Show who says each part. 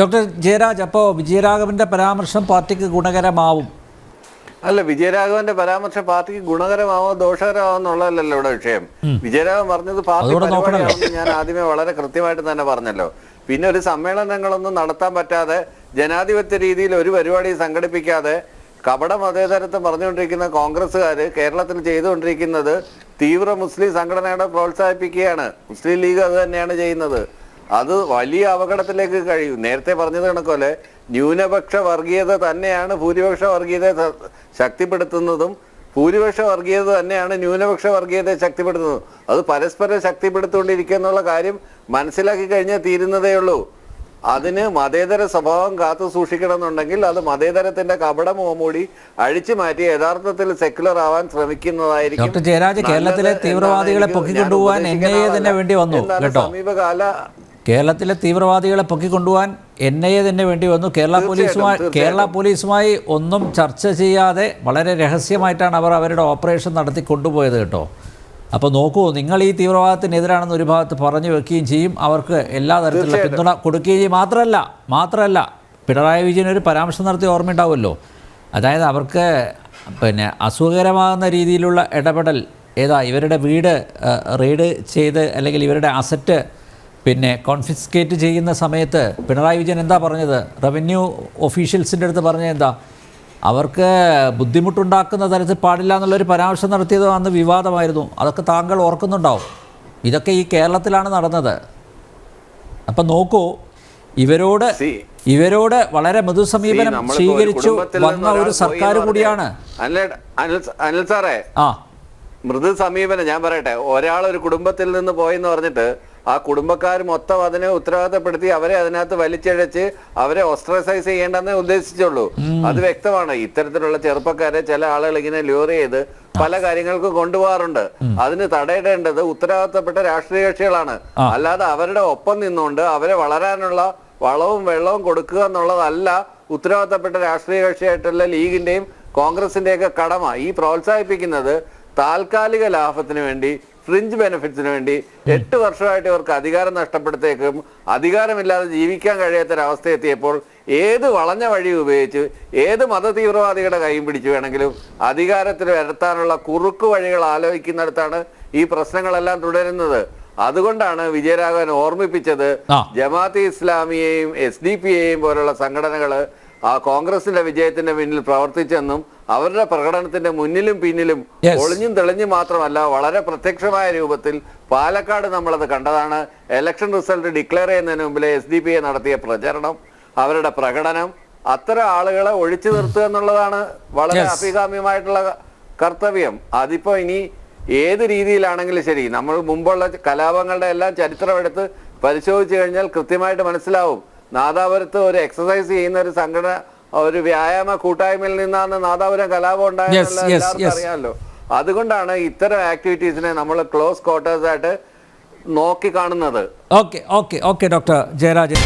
Speaker 1: Doctor Jayaraj അപ്പോൾ വിജയരാഘവന്റെ പരാമർശം പാർട്ടിക്ക് ഗുണകരമാവും?
Speaker 2: അല്ല വിജയരാഘവന്റെ പരാമർശം പാർട്ടിക്ക് ഗുണകരമാവോ ദോഷകരമാവോ എന്നുള്ളതല്ലല്ലോ ഇവിടെ വിഷയം. വിജയരാഘവൻ പറഞ്ഞത് പാർട്ടി പരിപാടിയാണെന്ന് ഞാൻ ആദ്യമേ വളരെ കൃത്യമായിട്ട് തന്നെ പറഞ്ഞല്ലോ. പിന്നെ ഒരു സമ്മേളനങ്ങളൊന്നും നടത്താൻ പറ്റാതെ ജനാധിപത്യ രീതിയിൽ ഒരു പരിപാടി സംഘടിപ്പിക്കാതെ കപട മതേതരത്വം പറഞ്ഞുകൊണ്ടിരിക്കുന്ന കോൺഗ്രസ്സുകാർ കേരളത്തിൽ ചെയ്തുകൊണ്ടിരിക്കുന്നത് തീവ്ര മുസ്ലിം സംഘടനകളെ പ്രോത്സാഹിപ്പിക്കുകയാണ്. മുസ്ലിം ലീഗ് അത് തന്നെയാണ് ചെയ്യുന്നത്. അത് വലിയ അപകടത്തിലേക്ക് കഴിയും. നേരത്തെ പറഞ്ഞത് കണക്കോലെ ന്യൂനപക്ഷ വർഗീയത തന്നെയാണ് ഭൂരിപക്ഷ വർഗീയതയെ ശക്തിപ്പെടുത്തുന്നതും ഭൂരിപക്ഷ വർഗീയത തന്നെയാണ് ന്യൂനപക്ഷ വർഗീയതയെ ശക്തിപ്പെടുത്തുന്നത്. അത് പരസ്പരം ശക്തിപ്പെടുത്തുകൊണ്ടിരിക്കുക എന്നുള്ള കാര്യം മനസ്സിലാക്കി കഴിഞ്ഞാൽ തീരുന്നതേ ഉള്ളൂ. അതിന് മതേതര സ്വഭാവം കാത്തു സൂക്ഷിക്കണം എന്നുണ്ടെങ്കിൽ അത് മതേതരത്തിന്റെ കപട മൂടി അഴിച്ചു മാറ്റി യഥാർത്ഥത്തിൽ സെക്യുലർ ആവാൻ ശ്രമിക്കുന്നതായിരിക്കും.
Speaker 1: ഡോക്ടർ ജയരാജ് കേരളത്തിലെ തീവ്രവാദികളെ പൊക്കിക്കൊണ്ടുപോകാൻ എൻ ഐ എ തന്നെ വേണ്ടി വന്നു കേട്ടോ?
Speaker 2: സമീപകാല
Speaker 1: കേരളത്തിലെ തീവ്രവാദികളെ പൊക്കിക്കൊണ്ടുപോകാൻ എൻ ഐ എ തന്നെ വേണ്ടി വന്നു. കേരള പോലീസുമായി കേരള പോലീസുമായി ഒന്നും ചർച്ച ചെയ്യാതെ വളരെ രഹസ്യമായിട്ടാണ് അവർ അവരുടെ ഓപ്പറേഷൻ നടത്തി കൊണ്ടുപോയത് കേട്ടോ. അപ്പോൾ നോക്കൂ നിങ്ങൾ ഈ തീവ്രവാദത്തിനെതിരാണെന്ന് ഒരു ഭാഗത്ത് പറഞ്ഞു വെക്കുകയും ചെയ്യും. അവർക്ക് എല്ലാ തരത്തിലുള്ള പിന്തുണ കൊടുക്കുകയും ചെയ്യും. മാത്രമല്ല മാത്രമല്ല പിണറായി വിജയൻ ഒരു പരാമർശം നടത്തി ഓർമ്മയുണ്ടാവുമല്ലോ. അതായത് അവർക്ക് പിന്നെ അസുഖകരമാകുന്ന രീതിയിലുള്ള ഇടപെടൽ ഏതാ ഇവരുടെ വീട് റെയ്ഡ് ചെയ്ത് അല്ലെങ്കിൽ ഇവരുടെ അസറ്റ് പിന്നെ കോൺഫിസ്കേറ്റ് ചെയ്യുന്ന സമയത്ത് പിണറായി വിജയൻ എന്താ പറഞ്ഞത്? റവന്യൂ ഒഫീഷ്യൽസിന്റെ അടുത്ത് പറഞ്ഞത് എന്താ? അവർക്ക് ബുദ്ധിമുട്ടുണ്ടാക്കുന്ന തരത്തിൽ പാടില്ല എന്നുള്ളൊരു പരാമർശം നടത്തിയത് അന്ന് വിവാദമായിരുന്നു. അതൊക്കെ താങ്കൾ ഓർക്കുന്നുണ്ടാവും. ഇതൊക്കെ ഈ കേരളത്തിലാണ് നടന്നത്. അപ്പം നോക്കൂ ഇവരോട് ഇവരോട് വളരെ
Speaker 2: മൃദു സമീപനം
Speaker 1: സ്വീകരിച്ചു വന്ന ഒരു സർക്കാർ കൂടിയാണ്.
Speaker 2: അനിൽ അനിൽ സാറേ
Speaker 1: ആ.
Speaker 2: മൃദു സമീപനം ഞാൻ പറയട്ടെ ഒരാൾ ഒരു കുടുംബത്തിൽ നിന്ന് പോയെന്ന് പറഞ്ഞിട്ട് ആ കുടുംബക്കാർ മൊത്തം അതിനെ ഉത്തരവാദിത്തപ്പെടുത്തി അവരെ അതിനകത്ത് വലിച്ചഴച്ച് അവരെ ഓസ്ട്രസൈസ് ചെയ്യേണ്ടെന്നേ ഉദ്ദേശിച്ചുള്ളൂ. അത് വ്യക്തമാണ്. ഇത്തരത്തിലുള്ള ചെറുപ്പക്കാരെ ചില ആളുകൾ ഇങ്ങനെ ലൂർ ചെയ്ത് പല കാര്യങ്ങൾക്കും കൊണ്ടുപോകാറുണ്ട്. അതിന് തടയിടേണ്ടത് ഉത്തരവാദിത്തപ്പെട്ട രാഷ്ട്രീയ കക്ഷികളാണ്. അല്ലാതെ അവരുടെ ഒപ്പം നിന്നുകൊണ്ട് അവരെ വളരാനുള്ള വളവും വെള്ളവും കൊടുക്കുക എന്നുള്ളതല്ല ഉത്തരവാദിത്തപ്പെട്ട രാഷ്ട്രീയ കക്ഷിയായിട്ടുള്ള ലീഗിന്റെയും കോൺഗ്രസിന്റെയൊക്കെ കടമ. ഈ പ്രോത്സാഹിപ്പിക്കുന്നത് താൽക്കാലിക ലാഭത്തിന് വേണ്ടി ഫ്രിഞ്ച് ബെനിഫിറ്റ്സിന് വേണ്ടി എട്ട് വർഷമായിട്ട് ഇവർക്ക് അധികാരം നഷ്ടപ്പെടുത്തേക്കും അധികാരമില്ലാതെ ജീവിക്കാൻ കഴിയാത്തൊരവസ്ഥ എത്തിയപ്പോൾ ഏത് വളഞ്ഞ വഴി ഉപയോഗിച്ച് ഏത് മത തീവ്രവാദികളുടെ കൈയും പിടിച്ചു വേണമെങ്കിലും അധികാരത്തിൽ വരുത്താനുള്ള കുറുക്കു വഴികൾ ആലോചിക്കുന്നിടത്താണ് ഈ പ്രശ്നങ്ങളെല്ലാം തുടരുന്നത്. അതുകൊണ്ടാണ് വിജയരാഘവൻ ഓർമ്മിപ്പിച്ചത് ജമാഅത്തെ ഇസ്ലാമിയെയും എസ് ഡി പി എയും പോലുള്ള സംഘടനകൾ ആ കോൺഗ്രസിന്റെ വിജയത്തിന്റെ പിന്നിൽ പ്രവർത്തിച്ചെന്നും അവരുടെ പ്രകടനത്തിന്റെ മുന്നിലും പിന്നിലും. ഒളിഞ്ഞും തെളിഞ്ഞും മാത്രമല്ല വളരെ പ്രത്യക്ഷമായ രൂപത്തിൽ പാലക്കാട് നമ്മളത് കണ്ടതാണ് ഇലക്ഷൻ റിസൾട്ട് ഡിക്ലെയർ ചെയ്യുന്നതിന് മുമ്പിലെ എസ് ഡി പി എ നടത്തിയ പ്രചരണം അവരുടെ പ്രകടനം അത്തരം ആളുകളെ ഒഴിച്ചു നിർത്തുക എന്നുള്ളതാണ് വളരെ. അഭികാമ്യമായിട്ടുള്ള കർത്തവ്യം അതിപ്പോ ഇനി ഏത് രീതിയിലാണെങ്കിലും ശരി നമ്മൾ മുമ്പുള്ള കലാപങ്ങളുടെ എല്ലാം ചരിത്രം എടുത്ത് പരിശോധിച്ചു കഴിഞ്ഞാൽ കൃത്യമായിട്ട് മനസ്സിലാവും നാദാപുരത്ത് ഒരു എക്സസൈസ് ചെയ്യുന്ന ഒരു സംഘടന ഒരു വ്യായാമ കൂട്ടായ്മയിൽ നിന്നാണ് നാദാപുരം കലാപം ഉണ്ടായെന്നുള്ള എല്ലാവർക്കും അറിയാമല്ലോ. അതുകൊണ്ടാണ് ഇത്തരം ആക്ടിവിറ്റീസിനെ നമ്മൾ ക്ലോസ് ക്വാർട്ടേഴ്സ് ആയിട്ട് നോക്കി കാണുന്നത്.
Speaker 1: Okay okay okay doctor Jayarajan.